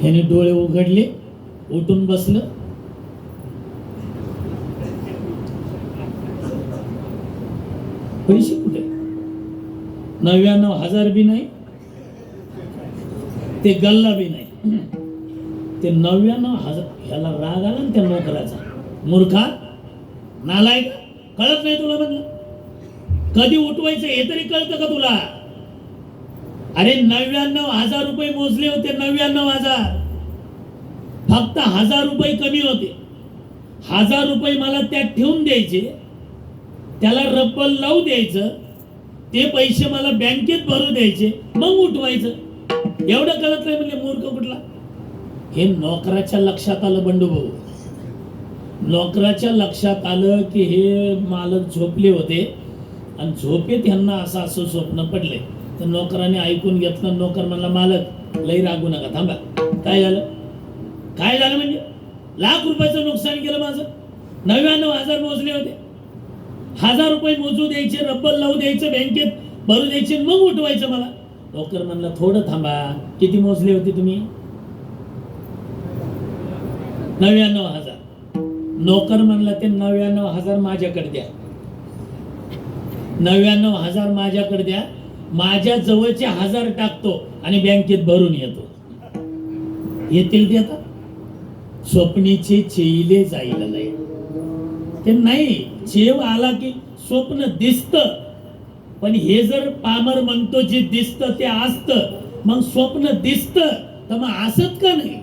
ह्याने डोळे उघडले उठून बसलं. पैसे कुठे? नव्याण्णव हजार बी नाही ते गल्ला बी नाही. ते नव्याण्णव हजार ह्याला राग आला ना त्या नोकराचा. मूर्खा नालायक कळत नाही तुला म्हणलं कधी उठवायचं हे तरी कळतं का तुला? अरे नव्याण्णव हजार रुपये मोजले होते नव्याण्णव हजार. फक्त हजार रुपये कमी होते. हजार रुपये मला त्यात ठेवून द्यायचे त्याला रब्बल लावू द्यायचं ते पैसे मला बँकेत भरू द्यायचे मग उठवायचं. एवढं कळत नाही म्हणजे मूर्ख कुठला? हे नोकराच्या लक्षात आलं बंडू भाऊ. नोकराच्या लक्षात आलं की हे मालक झोपले होते आणि झोपेत ह्यांना असं असं स्वप्न पडले. तर नोकराने ऐकून घेतलं नोकर म्हणला मालक लई रागू नका थांबा. काय झालं? काय झालं म्हणजे? लाख रुपयाचं नुकसान केलं माझं. नव्याण्णव हजार मोजले होते. हजार रुपये मोजू द्यायचे रब्बल लावू द्यायचं बँकेत भरू द्यायचे मग उठवायचं मला. नोकर म्हणलं थोडं थांबा किती मोजले होते तुम्ही? नव्याण्णव हजार. नोकर म्हणला ते नव्याण्णव हजार माझ्याकडे द्या. नव्याण्णव हजार माझ्याकडे द्या माझ्या जवळचे हजार टाकतो आणि बँकेत भरून येतो. येतील ते आता? स्वप्नीचे चेईले जाईल नाही ते नाही चेव आला की स्वप्न दिसत. पण हे जर पामर म्हणतो जे दिसत ते असत. मग स्वप्न दिसत तर मग असत का नाही?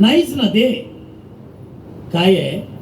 नाहीच ना ते. काय आहे?